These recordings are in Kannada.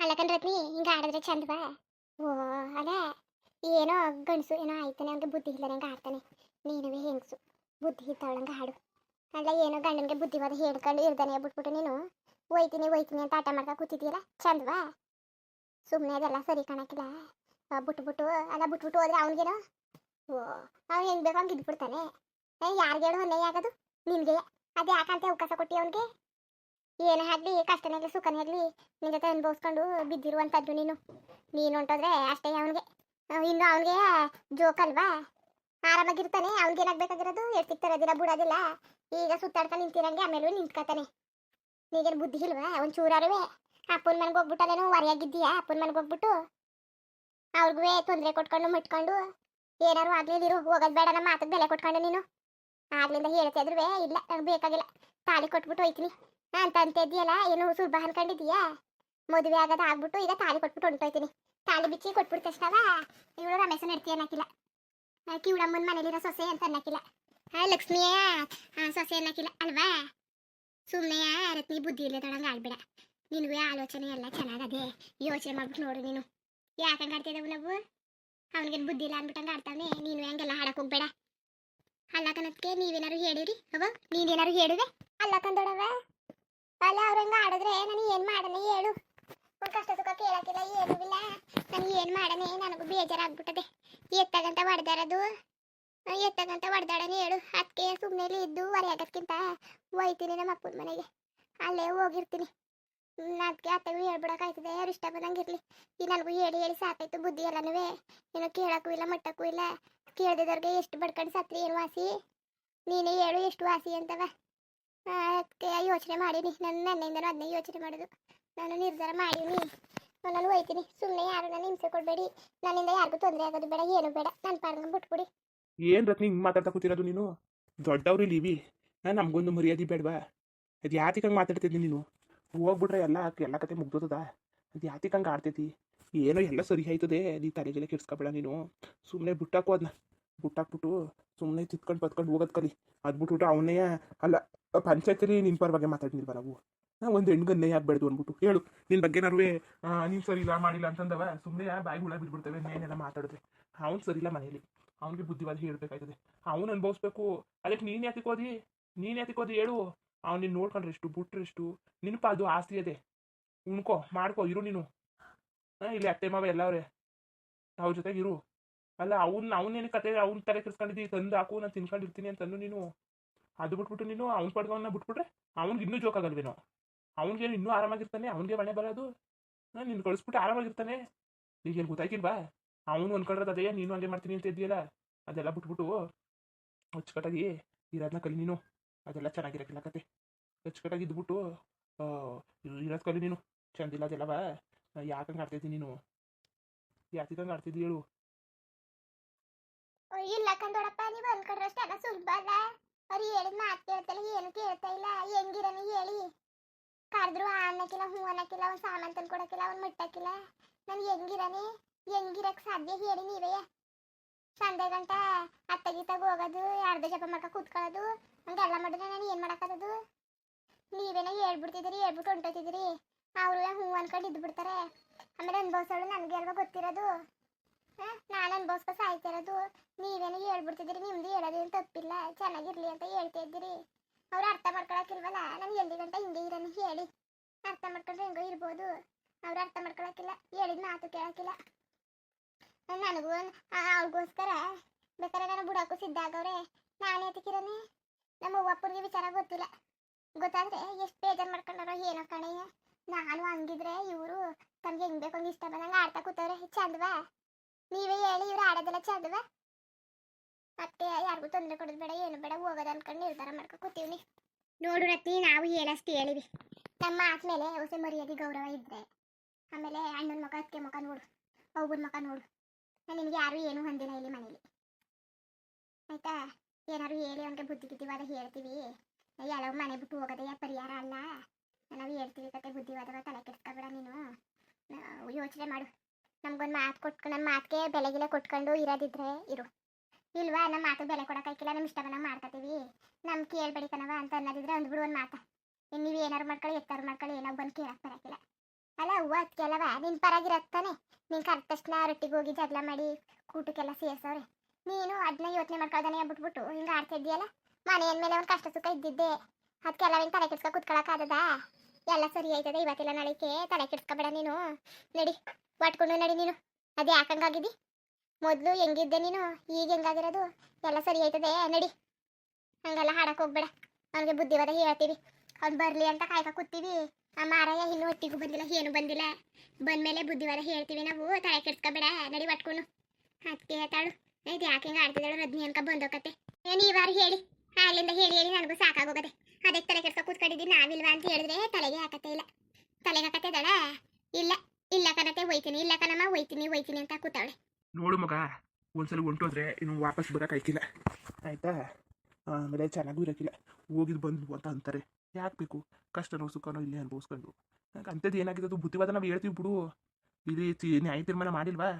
ಅಲ್ಲಕನ್ ರತ್ನಿ ಹಿಂಗ ಆಡಿದ್ರೆ ಚಂದವಾ ಓ, ಅದ ಏನೋ ಗಂಡಸು ಏನೋ ಆಯ್ತಾನೆ, ಅವ್ನಿಗೆ ಬುದ್ಧಿ ಇಲ್ಲ ನಂಗೆ ಆಡ್ತಾನೆ. ನೀನುವೆ ಹೆಂಗಸು, ಬುದ್ಧಿ ಇದ್ದವಳಂಗೆ ಹಾಡು. ಅಲ್ಲ ಏನೋ ಗಂಡನಿಗೆ ಬುದ್ಧಿವಾದ ಹೇಳ್ಕೊಂಡು ಇರ್ದಾನೆ ಬಿಟ್ಬಿಟ್ಟು ನೀನು. ಒಯ್ತೀನಿ ಒಯ್ತೀನಿ ಅಂತ ಆಟ ಮಾಡ್ಕೊ ಕೂತಿದ್ದೀಯಲ್ಲ ಚಂದವಾ ಸುಮ್ಮನೆ ಅದೆಲ್ಲ ಸರಿ ಕಾಣಕ್ಕಿಲ್ಲ. ಬಿಟ್ಬಿಟ್ಟು ಅಲ್ಲ ಬಿಟ್ಬಿಟ್ಟು ಹೋದ್ರೆ ಅವನಿಗೇನೋ? ಓ, ಅವ್ನು ಹೆಂಗ್ ಬೇಕೋ ಹಂಗೆ ಇದ್ಬಿಡ್ತಾನೆ. ಯಾರಿಗೆ ಹೇಳು ಹೊನ್ನೆ ಆಗೋದು ನಿನ್ಗೆ. ಅದೇ ಯಾಕಂತ ಅವಕಾಶ ಕೊಟ್ಟಿ ಅವನಿಗೆ? ಏನೇ ಆಗ್ಲಿ ಕಷ್ಟನೇ ಆಗಲಿ ಸುಖನೇ ಆಗಲಿ ನಿನ್ನ ಜೊತೆ ಅನುಭವಿಸ್ಕೊಂಡು ಬಿದ್ದಿರುವಂಥದ್ದು ನೀನು. ನೀನು ಹೊಂಟೋದ್ರೆ ಅಷ್ಟೇ ಅವನಿಗೆ. ಇನ್ನು ಅವನಿಗೆ ಜೋಕಲ್ವಾ ಆರಾಮಾಗಿರ್ತಾನೆ, ಅವ್ನಿಗೆ ಏನಾಗಬೇಕಾಗಿರೋದು? ಎಷ್ಟು ಸಿಗ್ತಿರೋದಿಲ್ಲ ಬಿಡೋದಿಲ್ಲ. ಈಗ ಸುತ್ತಾಡ್ಕೊಂಡು ನಿಂತಿರಂಗೆ, ಆಮೇಲೆ ನಿಂತ್ಕೊತಾನೆ. ನೀಗೇನು ಬುದ್ಧಿ ಇಲ್ವಾ? ಒಂದು ಚೂರಾರುವೆ ಅಪ್ಪನ ಮನೆಗೆ ಹೋಗ್ಬಿಟ್ಟಲ್ಲೇನೋ ಹೊರೆಯಾಗಿದ್ದೀಯಾ ಅಪ್ಪನ ಮನೆಗೆ ಹೋಗ್ಬಿಟ್ಟು ಅವ್ರಿಗೂ ತೊಂದರೆ ಕೊಟ್ಕೊಂಡು, ಮುಟ್ಕೊಂಡು, ಏನಾರು ಆಗ್ಲಿದಿರು ಹೋಗೋದು ಬೇಡ, ನಮ್ಮ ಮಾತಿಗೆ ಬೆಲೆ ಕೊಟ್ಕೊಂಡು ನೀನು. ಆಗ್ಲಿಂದ ಹೇಳ್ತಾ ಇದ್ರು ಇಲ್ಲ ನಂಗೆ ಬೇಕಾಗಿಲ್ಲ. ತಾಳಿ ಕೊಟ್ಬಿಟ್ಟು ಹೋಯ್ತೀನಿ. ಅಂತ ಇದೆಯಲ್ಲ ಏನು ಸುಲಭ ಅನ್ಕೊಂಡಿದೀಯಾ ಮದುವೆ ಆಗೋದು ಆಗ್ಬಿಟ್ಟು ಈಗ ತಾಳಿ ಕೊಟ್ಬಿಟ್ಟು ಹೊಂಟೋಯ್ತೀನಿ. ತಾಳಿ ಬಿಚ್ಚಿ ಕೊಟ್ಬಿಟ್ಟು ತಕ್ಷಣ ಇವಳು ರಮೇಶ ನಡ್ತಿ ಅನ್ನಕ್ಕಿಲ್ಲ ಕಿವಳಮ್ಮನ ಮನೇಲಿರೋ ಸೊಸೆ ಅಂತ ಅನ್ನಕ್ಕಿಲ್ಲ ಹಾ ಲಕ್ಷ್ಮಿಯ ಸೊಸೆ ಅನ್ನಕ್ಕಿಲ್ಲ ಅಲ್ವಾ? ಸುಮ್ಮನೆ ರತ್ನಿ ಬುದ್ಧಿ ಇಲ್ಲದೊಳಂಗೆ ಆಡ್ಬೇಡ ನಿನಗೂ ಆಲೋಚನೆ ಎಲ್ಲ ಚೆನ್ನಾಗದೆ ಯೋಚನೆ ಮಾಡ್ಬಿಟ್ಟು ನೋಡು ನೀನು. ಯಾಕಂಗೆ ಆಡ್ತಿದ್ದವು ನಾವು? ಅವನಿಗೆ ಬುದ್ಧಿ ಇಲ್ಲ ಅಂದ್ಬಿಟ್ಟಂಗೆ ಆಡ್ತಾನೆ ನೀನು ಹೆಂಗೆಲ್ಲ ಹಾಡಕ್ಕೆ ಹೋಗ್ಬೇಡ. ಅಲ್ಲ ನೀವೇನಾರು ಹೇಳಿರಿ. ಅವ, ನೀನೇನಾರು ಹೇಳುವೆ? ಅಲ್ಲ ಕಂದೊಡವ? ಅಲ್ಲ ಅವ್ರಂಗ ಆಡಿದ್ರೆ ನಾನು ಏನ್ ಮಾಡನೆ ಹೇಳು. ಒಂದ್ ಕಷ್ಟ ಸುಖ ಕೇಳಕ್ಕಿಲ್ಲ ಏನೂ ಇಲ್ಲ ನಾನು ಏನ್ ಮಾಡನೆ, ನನಗೂ ಬೇಜಾರಾಗ್ಬಿಟ್ಟದೆ. ಎತ್ತಗಂತ ಹೊಡೆದಾರದು. ಎತ್ತಗಂತ ಹೊಡೆದಾಡನೆ ಹೇಳು. ಅದಕ್ಕೆ ಸುಮ್ಮನೆ ಇದ್ದು ಹೊರೆಯಾಗದ್ಕಿಂತ ಹೋಯ್ತೀನಿ ನಮ್ಮ ಅಪ್ಪನ ಮನೆಗೆ. ಅಲ್ಲೇ ಹೋಗಿರ್ತೀನಿ. ಅದಕ್ಕೆ ಅತ್ತಗೂ ಹೇಳ್ಬಿಡಕ್ಕಾಯ್ತದೆ ಅವ್ರು ಇಷ್ಟ ಬಂದಂಗಿರ್ಲಿ ಈ ನನಗೂ ಹೇಳಿ ಹೇಳಿ ಸಾಕಾಯ್ತು ಬುದ್ಧಿ ಎಲ್ಲನೂ ಏನೋ ಕೇಳಕ್ಕೂ ಇಲ್ಲ, ಮಟ್ಟಕ್ಕೂ ಇಲ್ಲ. ಕೇಳಿದವ್ರಿಗೆ ಎಷ್ಟು ಬಡ್ಕೊಂಡು ಸತ್ರಿ ಏನು ವಾಸಿ? ನೀನೇ ಹೇಳು, ಎಷ್ಟು ವಾಸಿ ಅಂತವ. ಅದಕ್ಕೆ ಯೋಚನೆ ಮಾಡೀನಿ. ನನ್ನ ನನ್ನಿಂದನೂ ಅದನ್ನೇ ಯೋಚನೆ ಮಾಡೋದು. ನಾನು ನಿರ್ಧಾರ ಮಾಡೀನಿ. ನಾನು ಹೋಯ್ತೀನಿ ಸುಮ್ಮನೆ ಯಾರು ನನ್ನ ಹಿಂಸೆ ಕೊಡಬೇಡಿ. ನನ್ನಿಂದ ಯಾರಿಗೂ ತೊಂದರೆ ಆಗೋದು ಬೇಡ, ಏನು ಬೇಡ. ನನ್ನ ಪಾಡ್ಕೊಂಡು ಬಿಟ್ಬಿಡಿ ಏನು ರತ್ನಿ ಹಿಂಗೆ ಮಾತಾಡ್ತಾ ಕೂತಿರೋದು ನೀನು? ದೊಡ್ಡವ್ರು ಇವಿ ನಾನು ನಮಗೊಂದು ಮರ್ಯಾದೆ ಬೇಡವಾ? ಅದು ಯಾತಿಗೆ ಹಂಗೆ ಮಾತಾಡ್ತಿದ್ದಿ ನೀನು? ಹೋಗ್ಬಿಟ್ರೆ ಎಲ್ಲ ಎಲ್ಲ ಕತೆ ಮುಗ್ದೋತದ. ಅದು ಯಾತಿಗೆ ಹಂಗೆ ಆಡ್ತೈತಿ ಏನೋ ಎಲ್ಲ ಸರಿ ಆಯ್ತದೆ. ನೀ ತಲೆಗೆಲ್ಲ ಕೆಡ್ಸ್ಕೊಬೇಡ ನೀನು. ಸುಮ್ಮನೆ ಬಿಟ್ಟಾಕು ಅದನ್ನ ಬಿಟ್ಟಾಕ್ಬಿಟ್ಟು ಸುಮ್ಮನೆ ತಿತ್ಕೊಂಡು ಬತ್ಕೊಂಡು ಹೋಗೋದು ಕಲಿ. ಅದು ಬಿಟ್ಬಿಟ್ಟು ಅವನೇ ಅಲ್ಲ ಪಂಚಾಯತಲ್ಲಿ ನಿನ್ನ ಪರವಾಗಿ ಮಾತಾಡ್ತೀನಿ ನಾವು ನಾ ಒಂದು ಹೆಣ್ಗನ್ನೇ ಆಗ್ಬೇಡ್ದು ಅಂದ್ಬಿಟ್ಟು? ಹೇಳು ನಿನ್ನ ಬಗ್ಗೆ ನಾರುವೆ ನೀನು ಸರಿ ಇಲ್ಲ, ಮಾಡಿಲ್ಲ ಅಂತಂದವ? ಸುಮ್ಮನೆ ಬಾಯಿ ಹುಳ ಬಿಟ್ಬಿಡ್ತೇವೆ ನೇನೆಲ್ಲ ಮಾತಾಡಿದ್ರೆ. ಅವ್ನು ಇಲ್ಲ ಮನೇಲಿ ಅವನಿಗೆ ಬುದ್ಧಿವಾದ ಹೇಳ್ಬೇಕಾಯ್ತದೆ. ಅವನು ಅನುಭವಿಸ್ಬೇಕು. ಅದಕ್ಕೆ ನೀನು ಯಾತಿಗೆ ಹೋದಿ ನೀನು ಯಾತಿಗೆ ಹೋದಿ ಹೇಳು. ಅವ್ನು ನಿನ್ನ ನೋಡ್ಕೊಂಡ್ರೆ ಎಷ್ಟು, ಬಿಟ್ರೆ ಎಷ್ಟು? ನಿನಪ ಅದು ಆಸ್ತಿ ಅದೇ. ಉಣ್ಕೋ, ಮಾಡ್ಕೋ, ಇರು ನೀನು. ಹಾಂ, ಇಲ್ಲಿ ಅತ್ತೆ, ಮಾವ, ಎಲ್ಲ ಅವ್ರೆ. ಅವ್ರ ಜೊತೆಗೆ ಇರು. ಅಲ್ಲ, ಅವ್ನು ಅವನೇನು ಕತೆ, ಅವ್ನ ತಲೆ ಕೆಡ್ಸ್ಕೊಂಡಿದ್ದಿ? ತಂದು ಹಾಕು, ನಾನು ತಿನ್ಕೊಂಡಿರ್ತೀನಿ ಅಂತಂದು ನೀನು. ಅದು ಬಿಟ್ಬಿಟ್ಟು ನೀನು ಅವ್ನ ಪಡ್ಗವನ್ನ ಬಿಟ್ಬಿಟ್ರೆ ಅವ್ನಿಗೆ ಇನ್ನೂ ಜೋಕಾಗಲ್ವೇನೋ ಅವ್ನಿಗೇನು ಇನ್ನೂ ಆರಾಮಾಗಿರ್ತಾನೆ? ಅವ್ನಿಗೆ ಮನೆ ಬರೋದು? ನೀನು ಕಳಿಸ್ಬಿಟ್ಟು ಆರಾಮಾಗಿರ್ತಾನೆ? ಈಗೇನು ಬಾ ಅವನು ಅನ್ಕೊಂಡ್ರದ್ದು ಅದೇ, ನೀನು ಹಂಗೆ ಮಾಡ್ತೀನಿ ಅಂತ ಇದೆಯಲ್ಲ ಅದೆಲ್ಲ ಬಿಟ್ಬಿಟ್ಟು ಅಚ್ಚುಕಟ್ಟಾಗಿ ಇರೋದನ್ನ ಕಲಿ ನೀನು. ಅದೆಲ್ಲ ಚೆನ್ನಾಗಿರಕ್ಕಿಲ್ಲ ಕತೆ. ಅಚ್ಚುಕಟ್ಟಾಗಿ ಇದ್ಬಿಟ್ಟು ಇರೋದು ಕಲಿ ನೀನು. ಚಂದಿಲ್ಲ ಅದೆಲ್ಲವ? ಯಾಕಂಗೆ ಆಡ್ತಿದ್ದಿ ನೀನು? ಯಾತಿಗಂಗೆ ಆಡ್ತಿದ್ದಿ ಹೇಳು? ಇಲ್ಲ ಕಂದೋಡಪ್ಪ ನೀವು ಅನ್ಕೊಂಡ್ರಷ್ಟೇ ಅಲ್ಲ. ಅವ್ರು ಹೇಳಿದ ಮಾತು ಕೇಳ್ತಲ್ಲ, ಏನು ಕೇಳ್ತಾ ಇಲ್ಲ. ಹೆಂಗಿರನಿ ಹೇಳಿ. ಕರೆದ್ರು ಆ ಅನ್ನಕ್ಕಿಲ್ಲ ಹೂ ಅನ್ನಕ್ಕಿಲ್ಲ ಅವ್ನು ಸಾಮಾನು ತಂದು ಕೊಡಕ್ಕಿಲ್ಲ ಅವ್ನು ಮುಟ್ಟಕ್ಕಿಲ್ಲ. ನಾನು ಹೆಂಗಿರನಿ ಹೆಂಗಿರಕ್ ಸಾಧ್ಯ ಹೇಳಿ ನೀವೇ. ಸಂಡೆ ಗಂಟ ಅತ್ತಗೀತಾಗ ಹೋಗೋದು, ಅರ್ಧ ಜಪ ಮಾಡ್ಕ ಕೂತ್ಕೊಳ್ಳೋದು, ಹಂಗೆಲ್ಲ ಮಾಡಿದ್ರೆ ನಾನು ಏನು ಮಾಡೋಕ್ಕಾಗದು? ನೀವೇನೋ ಹೇಳ್ಬಿಡ್ತಿದ್ದೀರಿ, ಹೇಳ್ಬಿಟ್ಟು ಹೊಂಟೋತಿದ್ದೀರಿ ಅವರು ಹೂ ಅನ್ಕೊಂಡು ಇದ್ದು ಬಿಡ್ತಾರೆ ಆಮೇಲೆ ಅನ್ಭವಿಸೋಳು ನನಗೆ ಅಲ್ವಾ ಗೊತ್ತಿರೋದು? ನಾನು ಬಸ್ ಸಾಯ್ತಿರೋದು ನೀವೇನು ಹೇಳ್ಬಿಡ್ತಿದ್ದೀರಿ, ನಿಮ್ದು ಹೇಳೋದೇನು ತಪ್ಪಿಲ್ಲ. ಚೆನ್ನಾಗಿರ್ಲಿ ಅಂತ ಹೇಳ್ತಾ ಇದ್ದೀರಿ. ಅವ್ರು ಅರ್ಥ ಮಾಡ್ಕೊಳಕ್ಕಿಲ್ವಲ್ಲ? ನಾನು ಎಲ್ಲಿ ಗಂಟ ಹಿಂಗೆ ಇರೋನು ಹೇಳಿ. ಅರ್ಥ ಮಾಡ್ಕೊಂಡ್ರೆ ಹೆಂಗೋ ಇರ್ಬೋದು. ಅವ್ರು ಅರ್ಥ ಮಾಡ್ಕೊಳಕ್ಕಿಲ್ಲ. ಹೇಳಿದ ಮಾತು ಕೇಳಕ್ಕಿಲ್ಲ. ನನಗೂ ಅವ್ರಿಗೋಸ್ಕರ ಬೇಕಾದ್ರೆ ನಾನು ಬುಡಕ್ಕೂ ಸಿದ್ಧ ಆಗವ್ರೆ. ನಾನು ನಮ್ಮ ಒಪ್ಪನಿಗೆ ವಿಚಾರ ಗೊತ್ತಿಲ್ಲ. ಗೊತ್ತಾದ್ರೆ ಎಷ್ಟು ಬೇಜಾರು ಮಾಡ್ಕೊಂಡಾರೋ ಏನೋ ಕಣೇ. ನಾನು ಹಂಗಿದ್ರೆ ಇವರು ತಮ್ಗೆ ಹೆಂಗ್ ಬೇಕು ಇಷ್ಟ ಬಂದಂಗೆ ಆಡ್ತಾ ಕೂತವ್ರೆ. ಚಂದವಾ? ನೀವೇ ಹೇಳಿ ಇವ್ರು ಆಡೋದೆಲ್ಲ ಚಂದವ? ಮತ್ತೆ ಯಾರಿಗೂ ತೊಂದರೆ ಕೊಡೋದು ಬೇಡ, ಏನು ಬೇಡ, ಹೋಗೋದು ಅನ್ಕೊಂಡು ನಿರ್ಧಾರ ಮಾಡ್ಕೊ ಕೂತೀವಿ ನೋಡು ರತ್ನಿ, ನಾವು ಏನಷ್ಟು ಹೇಳಿವಿ. ನಮ್ಮ ಆದ್ಮೇಲೆ ಹೊಸ ಮರ್ಯಾದೆ, ಗೌರವ ಇದ್ರೆ. ಆಮೇಲೆ ಅಣ್ಣನ ಮಗ ಅತ್ತೆ ಮಗ ನೋಡು, ಅವ್ವನ ಮಗ ನೋಡು. ನಿನಗೆ ಯಾರು ಏನು ಹೊಂದಿಲ್ಲ ಇಲ್ಲಿ ಮನೇಲಿ. ಆಯ್ತಾ? ಏನಾರು ಹೇಳಿ, ಅವನಿಗೆ ಬುದ್ಧಿ ಗಿದ್ದಿವಾದ ಹೇಳ್ತೀವಿ. ಯಾರು ಮನೆ ಬಿಟ್ಟು ಹೋಗೋದೇ ಪರಿಹಾರ ಅಲ್ಲ? ನಾವು ಹೇಳ್ತೀವಿ ಕತೆ ಬುದ್ಧಿವಾದವ ತಲೆ ಕೆಡ್ಸ್ಕೊಬೇಡ ನೀನು. ಯೋಚನೆ ಮಾಡು. ನಮ್ಗೊಂದು ಮಾತು ಕೊಟ್ಕೊ ಮಾತಿಗೆ ಬೆಲೆಗಿಲೆ ಕೊಟ್ಕೊಂಡು ಇರೋದಿದ್ರೆ ಇರು. ಇಲ್ವಾ? ನಮ್ಮ ಮಾತು ಬೆಲೆ ಕೊಡೋಕ್ಕಾಗಿಲ್ಲ ನಮ್ಮ ಇಷ್ಟ ನಾವು ಮಾಡ್ಕೊತೀವಿ. ನಮ್ ಕೇಳ್ಬೇಡಿ ಕಣವ ಅಂತ ಅನ್ನೋದಿದ್ರೆ ಅಂದ್ಬಿಡು ಒಂದು ಮಾತ. ಇನ್ನು ನೀವು ಏನಾರು ಮಾಡ್ಕೊಳ್ಳಿ, ಎತ್ತಾರು ಮಾಡ್ಕೊಳ್ಳಿ, ಏನೋ ಬಂದು ಕೇಳಕ್ ಬರಕಿಲ್ಲ. ಅಲ್ಲ ಹೂವು ಅದಕ್ಕೆಲ್ಲವ ನಿನ್ ಪರಾಗಿರತ್ತಾನೆ ನೀನ್ ಕರೆದ ತಕ್ಷಣ ರೊಟ್ಟಿಗೆ ಹೋಗಿ ಜಗಳ ಮಾಡಿ ಕೂಟಕ್ಕೆಲ್ಲ ಸೇರ್ಸವ್ರೆ. ನೀನು ಅದನ್ನ ಯೋಚನೆ ಮಾಡ್ಕೊಳ್ದಾನೆ ಬಿಟ್ಬಿಟ್ಟು ಹಿಂಗೆ ಆಡ್ತಾ ಇದೆಯಲ್ಲ ಮನೆ ಅಂದ್ಮೇಲೆ ಒಂದು ಕಷ್ಟ ಸುಖ ಇದ್ದಿದ್ದೆ. ಅದಕ್ಕೆಲ್ಲ ಹಿಂಗೆ ತಲೆ ಕೆಡ್ಸ್ಕೊ ಕುತ್ಕೊಳಕ್ಕಾಗದ ಎಲ್ಲ ಸರಿ ಆಯ್ತದ ಇವತ್ತಿಲ್ಲ ನಾಳೆಗೆ ತಲೆ ಕೆಡ್ಸ್ಕೊಬೇಡ ನೀನು. ನಡಿ. ಒಟ್ಕೊಂಡು ನಡಿ ನೀನು. ಅದೇ ಯಾಕಂಗಾಗಿದ್ದಿ? ಮೊದಲು ಹೆಂಗಿದ್ದೆ ನೀನು? ಈಗ ಹೆಂಗಾಗಿರೋದು? ಎಲ್ಲ ಸರಿ ಆಯ್ತದೆ, ನಡಿ. ಹಂಗೆಲ್ಲ ಹಾಡಕ್ ಹೋಗ್ಬೇಡ. ಅವ್ನಿಗೆ ಬುದ್ಧಿವಾದ ಹೇಳ್ತೀವಿ. ಅವ್ನು ಬರಲಿ ಅಂತ ಕಾಯ್ಕ ಕೂತೀವಿ. ಆ ಮಾರಾಯ ಇನ್ನೂ ಒಟ್ಟಿಗೂ ಬಂದಿಲ್ಲ, ಏನು ಬಂದಿಲ್ಲ. ಬಂದ್ಮೇಲೆ ಬುದ್ಧಿವಾದ ಹೇಳ್ತೀವಿ ನಾವು. ತಲೆ ಕೆಡ್ಸ್ಕೊಬೇಡ, ನಡಿ ಪಟ್ಕೊಂಡು ಅದಕ್ಕೆ ಹೇಳ್ತಾಳು. ಇದು ಯಾಕೆ ಹಿಂಗೆ ಆಡ್ತಿದ್ದಾಳು ರದ್ನಿ ಅನ್ಕ ಬಂದೋಕತ್ತೆ. ಏನು ಈ ವಾರ ಹೇಳಿ. ಅಲ್ಲಿಂದ ಹೇಳಿ ಹೇಳಿ ನನಗೂ ಸಾಕಾಗೋಗದೆ. ಅದಕ್ಕೆ ತಲೆ ಕೆಡ್ಸ್ಕೊ ಕೂತ್ಕೊಂಡಿದ್ದೀನಿ ನಾವಿಲ್ವಾ ಅಂತ ಹೇಳಿದ್ರೆ ತಲೆಗೆ ಹಾಕತ್ತೆ ಇಲ್ಲ. ತಲೆಗೆ ಹಾಕತ್ತೆ ದಡ. ಇಲ್ಲ. ಇಲ್ಲ ಕಣತೆ ಒಯ್ತೀನಿ ಇಲ್ಲ ಕಣಮ್ಮ ಒಯ್ತೀನಿ ಒಯ್ತೀನಿ ಅಂತ ಕೂತಾಳೆ. ನೋಡು ಮಗ, ಒಂದ್ಸಲ ಹೊಂಟೋದ್ರೆ ಇನ್ನು ವಾಪಸ್ ಬರೋಕ್ಕಾಯ್ತಿಲ್ಲ ಆಯಿತಾ? ಆಮೇಲೆ ಚೆನ್ನಾಗೂ ಇರೋಕ್ಕಿಲ್ಲ ಹೋಗಿದ್ದು ಬಂದು ಅಂತ ಅಂತಾರೆ. ಯಾಕೆ ಬೇಕು? ಕಷ್ಟನೋ ಸುಖನೋ ಇಲ್ಲೇ ಅನುಭವಿಸ್ಕೊಂಡು. ಅಂಥದ್ದು ಏನಾಗಿದೆ ಅದು ಬುದ್ಧಿವಾದ ನಾವು ಹೇಳ್ತೀವಿ ಬಿಡು. ಇಲ್ಲಿ ನ್ಯಾಯ ತೀರ್ಮಾನ ಮಾಡಿಲ್ವಾ?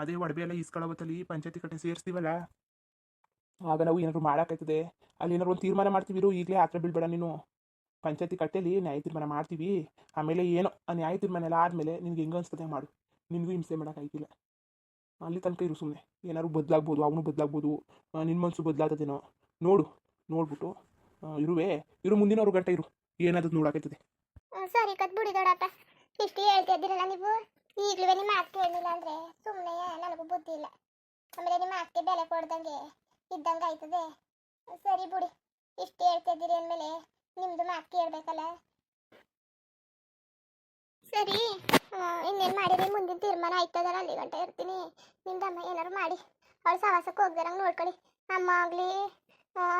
ಅದೇ ಒಡವೆ ಎಲ್ಲ ಇಸ್ಕೊಳ್ಳೋವತ್ತಲ್ಲಿ ಪಂಚಾಯತಿ ಕಟ್ಟೆ ಸೇರಿಸ್ತೀವಲ್ಲ? ಆಗ ನಾವು ಏನಾದ್ರು ಮಾಡೋಕ್ಕಾಯ್ತದೆ ಅಲ್ಲಿ ಏನಾದ್ರು ಒಂದು ತೀರ್ಮಾನ ಮಾಡ್ತೀವಿ ಇರು, ಈಗಲೇ ಹತ್ರ ಬೀಳ್ಬೇಡ ನೀನು. ಪಂಚಾಯತಿ ಕಟ್ಟೆಯಲ್ಲಿ ನ್ಯಾಯ ತೀರ್ಮಾನ ಮಾಡ್ತೀವಿ. ಆಮೇಲೆ ಏನೋ ಆ ನ್ಯಾಯ ತೀರ್ಮಾನ ಎಲ್ಲ ಆದಮೇಲೆ ನಿನ್ಗೆ ಹೆಂಗೆ ಅನಿಸ್ತದೆ ಮಾಡು. ನಿನಗೂ ಹಿಂಸೆ ಮಾಡೋಕ್ಕಾಗಿಲ್ಲ ಅಲ್ಲಿ ತನಕ ಇರು ಸುಮ್ಮನೆ ಏನಾದ್ರು ಬದಲಾಗ್ಬೋದು, ಅವನು ಬದಲಾಗ್ಬೋದು ನಿನ್ನ ಮನಸ್ಸು ಬದಲಾಗ್ತದೇನೋ. ನೋಡು, ನೋಡ್ಬಿಟ್ಟು ಇರುವೆ. ಇರು, ಮುಂದಿನವ್ರು ಗಂಟೆ ಇರು. ಏನಾದ್ರು ನೋಡಾಕೈತದೆ. ಸರಿ ಕತ್ ಬಿಡಿ ಇಷ್ಟು ಹೇಳ್ತಾ ನೀವು? ಈಗಲೂ ನಿಮ್ಮ ಮಾತು ಹೇಳಿಲ್ಲ ಅಂದ್ರೆ ಸುಮ್ಮನೆ ನನಗೂ ಬುದ್ಧಿ ಇಲ್ಲ. ಆಮೇಲೆ ನಿಮ್ಮ ಮಾತಿಗೆ ಬೆಲೆ ಕೊಡ್ದಂಗೆ ಇದ್ದಂಗೆ ಆಯ್ತದೆ ಸರಿ ಬಿಡಿ. ಇಷ್ಟು ಹೇಳ್ತಾ ಇದ್ದೀರಿ ಅಂದಮೇಲೆ ನಿಮ್ದು ಮಾತು ಕೇಳಬೇಕಲ್ಲ? ಸರಿ ಇನ್ನೇನು ಮಾಡಿರಿ? ಮುಂದಿನ ತೀರ್ಮಾನ ಆಯ್ತದಲ್ಲ, ಅಲ್ಲಿ ಗಂಟೆ ಇರ್ತೀನಿ. ನಿಮ್ದಮ್ಮ ಏನಾರು ಮಾಡಿ, ಅವಳು ಸವಾಸಕ್ಕೆ ಹೋಗ್ದಾರಂಗೆ ನೋಡ್ಕೊಳ್ಳಿ. ಅಮ್ಮ ಆಗಲಿ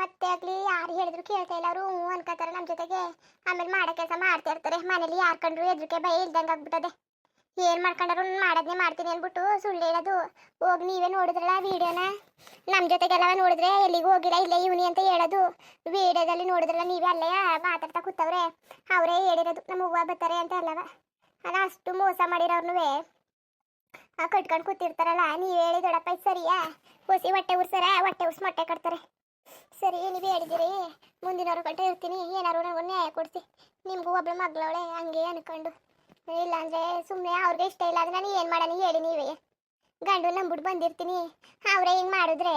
ಅತ್ತೆ ಆಗಲಿ, ಯಾರು ಹೇಳಿದ್ರು ಕೇಳ್ತಾ ಇಲ್ಲ, ಅವರು ಹ್ಞೂ ಅನ್ಕೋತಾರೆ ನಮ್ಮ ಜೊತೆಗೆ. ಆಮೇಲೆ ಮಾಡೋ ಕೆಲಸ ಮಾಡ್ತಾ ಇರ್ತಾರೆ. ಮನೇಲಿ ಯಾರು ಕಂಡ್ರು ಎದ್ರಿಕೆ ಭಯ ಇಲ್ದಂಗೆ ಆಗ್ಬಿಟ್ಟದೆ. ಏನು ಮಾಡ್ಕೊಂಡ್ರು ಮಾಡೋದನ್ನೇ ಮಾಡ್ತೀನಿ ಅಂದ್ಬಿಟ್ಟು ಸುಳ್ಳು ಹೇಳೋದು. ಹೋಗಿ ನೀವೇ ನೋಡಿದ್ರಲ್ಲ ವಿಡಿಯೋನ? ನಮ್ಮ ಜೊತೆಗೆಲ್ಲ ನೋಡಿದ್ರೆ ಎಲ್ಲಿಗೂ ಹೋಗಿಲ್ಲ, ಇಲ್ಲೇ ಇವನಿ ಅಂತ ಹೇಳೋದು. ವಿಡಿಯೋದಲ್ಲಿ ನೋಡಿದ್ರಲ್ಲ ನೀವೇ ಅಲ್ಲೇ ಮಾತಾಡ್ತಾ ಕೂತವ್ರೆ. ಅವರೇ ಹೇಳಿರೋದು, ನಮ್ಮ ಹೂವು ಬರ್ತಾರೆ ಅಂತ ಅಲ್ಲವ? ಅಲ್ಲ, ಅಷ್ಟು ಮೋಸ ಆ, ಕಟ್ಕೊಂಡು ಕೂತಿರ್ತಾರಲ್ಲ, ನೀವು ಹೇಳಿ ದೊಡ್ಡಪ್ಪ ಇದು ಸರಿಯಾ? ಹೊಸಿ ಹೊಟ್ಟೆ ಉರ್ಸರ, ಹೊಟ್ಟೆ ಉರ್ಸಿ ಮೊಟ್ಟೆ ಕಟ್ತಾರೆ. ಸರಿ, ನೀವು ಹೇಳಿದಿರಿ. ಮುಂದಿನವ್ರ ಗಂಟೆ ಇರ್ತೀನಿ. ಏನಾರು ನನಗೂ ನ್ಯಾಯ ಕೊಡ್ತಿ ನಿಮಗೂ ಒಬ್ಳು ಮಗಳವಳೆ, ಹಂಗೆ ಅನ್ಕೊಂಡು. ಇಲ್ಲಾಂದ್ರೆ ಸುಮ್ಮನೆ ಅವ್ರಿಗೆ ಇಷ್ಟ ಇಲ್ಲ ಅಂದ್ರೆ ನಾನು ಏನು ಮಾಡೋಣ ಹೇಳಿ ನೀವೇ. ಗಂಡು ನಂಬಿಟ್ಟು ಬಂದಿರ್ತೀನಿ. ಅವರೇ ಹಿಂಗೆ ಮಾಡಿದ್ರೆ?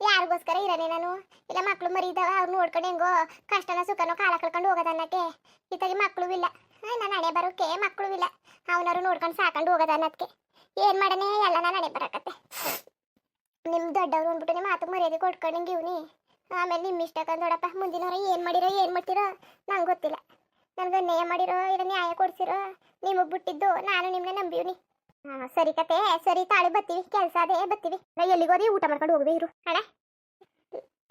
ಯಾರಿಗೋಸ್ಕರ ಇರೋನೆ ನಾನು? ಇಲ್ಲ ಮಕ್ಳು ಮರಿ ಇದ್ದಾವೆ ಅವ್ರು ನೋಡ್ಕೊಂಡು ಹೆಂಗೋ ಕಷ್ಟನ ಸುಖನೋ ಕಾಲ ಕಳ್ಕೊಂಡು ಹೋಗೋದನ್ನಕ್ಕೆ ಇತ್ತಾಗಿ ಮಕ್ಳು ಇಲ್ಲ. ನಾನು ಹಣೆ ಬರೋಕೆ ಮಕ್ಳು ಇಲ್ಲ. ಅವನವ್ರು ನೋಡ್ಕೊಂಡು ಸಾಕೊಂಡು ಹೋಗೋದನ್ನಕ್ಕೆ ಏನು ಮಾಡನೆ? ಎಲ್ಲ ನಾನು ಹಣೆ ಬರಕತ್ತೆ. ನಿಮ್ಮ ದೊಡ್ಡವ್ರು ಅಂದ್ಬಿಟ್ಟು ನಿಮ್ಮ ಮಾತು ಮರ್ಯಾದೆ ಕೊಟ್ಕೊಂಡು ಹಿಂಗೆ ಆಮೇಲೆ ನಿಮ್ಮ ಇಷ್ಟ ಕಂದೋಡಪ್ಪ ಮುಂದಿನವ್ರ ಏನು ಮಾಡಿರೋ, ಏನು ಮಾಡ್ತಿರೋ ನಂಗೆ ಗೊತ್ತಿಲ್ಲ. ನನಗೆ ನ್ಯಾಯ ಮಾಡಿರೋ ಇಲ್ಲ ನ್ಯಾಯ ಕೊಡ್ಸಿರೋ ನಿಮಗೆ ಬಿಟ್ಟಿದ್ದು ನಾನು ನಿಮ್ಮನ್ನ ನಂಬಿವ್ನಿ. ಸರಿ ಕತೆ, ಸರಿ ತಾಳಿ, ಬತ್ತೀವಿ, ಕೆಲಸ ಅದೇ, ಬತ್ತೀವಿ. ನಾ ಎಲ್ಲಿಗೋದಿ ಊಟ ಮಾಡ್ಕೊಂಡು ಹೋಗಬೇಕು ಇರು. ಅಣ್ಣ,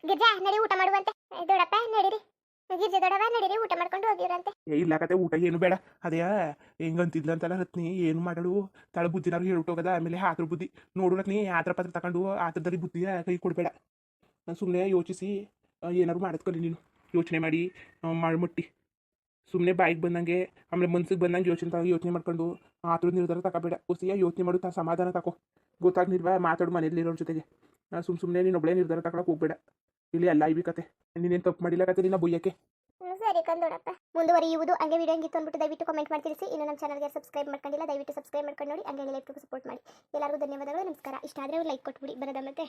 ಗಿರ್ಜಾ, ನಡಿ ಊಟ ಮಾಡುವಂತೆ. ದೊಡಪ್ಪ ನಡೀರಿ. ಗಿರ್ಜಾ ದೊಡವ ನಡೀರಿ, ಊಟ ಮಾಡ್ಕೊಂಡು ಹೋಗಿರಂತೆ ಇಲ್ಲ ಕತೆ, ಊಟ ಏನು ಬೇಡ. ಅದೇ ಹೆಂಗಂತಿದ್ಲಂತಲ್ಲ ರತ್ನಿ, ಏನು ಮಾಡಳು? ತಳ ಬುದ್ಧಿನಾರು ಹೇಳ್ಬಿಟ್ಟೋಗದ ಆಮೇಲೆ ಆತರ ಬುದ್ಧಿ. ನೋಡು ರತ್ನಿ, ಆತರ ಪತ್ರ ತಗೊಂಡು ಆತರದಲ್ಲಿ ಬುದ್ಧಿಯ ಕೈ ಕೊಡಬೇಡ. ಸುಮ್ಮನೆ ಯೋಚಿಸಿ ಏನಾರು ಮಾಡತ್ಕೊಳ್ಳಿ ನೀನು. ಯೋಚನೆ ಮಾಡಿ ಮಾಡಿ ಮುಟ್ಟಿ ಸುಮ್ಮನೆ ಬಾಯಿಗೆ ಬಂದಂಗೆ, ಆಮೇಲೆ ಮನ್ಸಿಗೆ ಬಂದಂಗೆ ಯೋಚನೆ ಯೋಚನೆ ಮಾಡ್ಕೊಂಡು ಆತರ ನಿರ್ಧಾರ ತಗೋಬೇಡ. ಹೊಸಿಯ ಯೋಚನೆ ಮಾಡು, ತಾ ಸಮಾಧಾನ ತಗೋ ಗೊತ್ತಾಗ್ನಿಲ್ವಾ ಮಾತಾಡು ಮನೇಲಿರೋರ ಜೊತೆಗೆ. ಸುಮ್ಮ ಸುಮ್ಮನೆ ನೀನು ಒಬ್ಬಳೇ ನಿರ್ಧಾರ ತಗೊಳಕ್ಕೆ ಹೋಗ್ಬೇಡ. ಇಲ್ಲಿ ಅಲ್ಲ ಇವಿ ಕತೆ. ನೀನೇನು ತಪ್ಪು ಮಾಡಿಲ್ಲ ಕತೆ ನಿನ್ನ ಬುಯ್ಯಕ್ಕೆ. ಸರಿ ಕಂದೋಡಪ್ಪ ಮುಂದುವರಿಯುವುದು ಹಂಗೆ ವಿಡಿಯೋ ಹೆಂಗಿತ್ತು ಅಂದ್ಬಿಟ್ಟು ದಯವಿಟ್ಟು ಕಮೆಂಟ್ ಮಾಡಿ ತಿಳಿಸಿ. ಇನ್ನು ನಮ್ಮ ಚಾನಲ್ಗೆ ಸಬ್ಸ್ಕ್ರೈಬ್ ಮಾಡ್ಕೊಂಡಿಲ್ಲ, ದಯವಿಟ್ಟು ಸಬ್ಸ್ಕ್ರೈಬ್ ಮಾಡ್ಕೊಂಡು ನೋಡಿ. ಹಂಗೆ ಲೈಕ್ ಸಪೋರ್ಟ್ ಮಾಡಿ. ಎಲ್ಲರಿಗೂ ಧನ್ಯವಾದಗಳು, ನಮಸ್ಕಾರ. ಇಷ್ಟ ಆದರೆ ಲೈಕ್ ಕೊಟ್ಬಿಡಿ. ಬರೋದ ಮತ್ತೆ.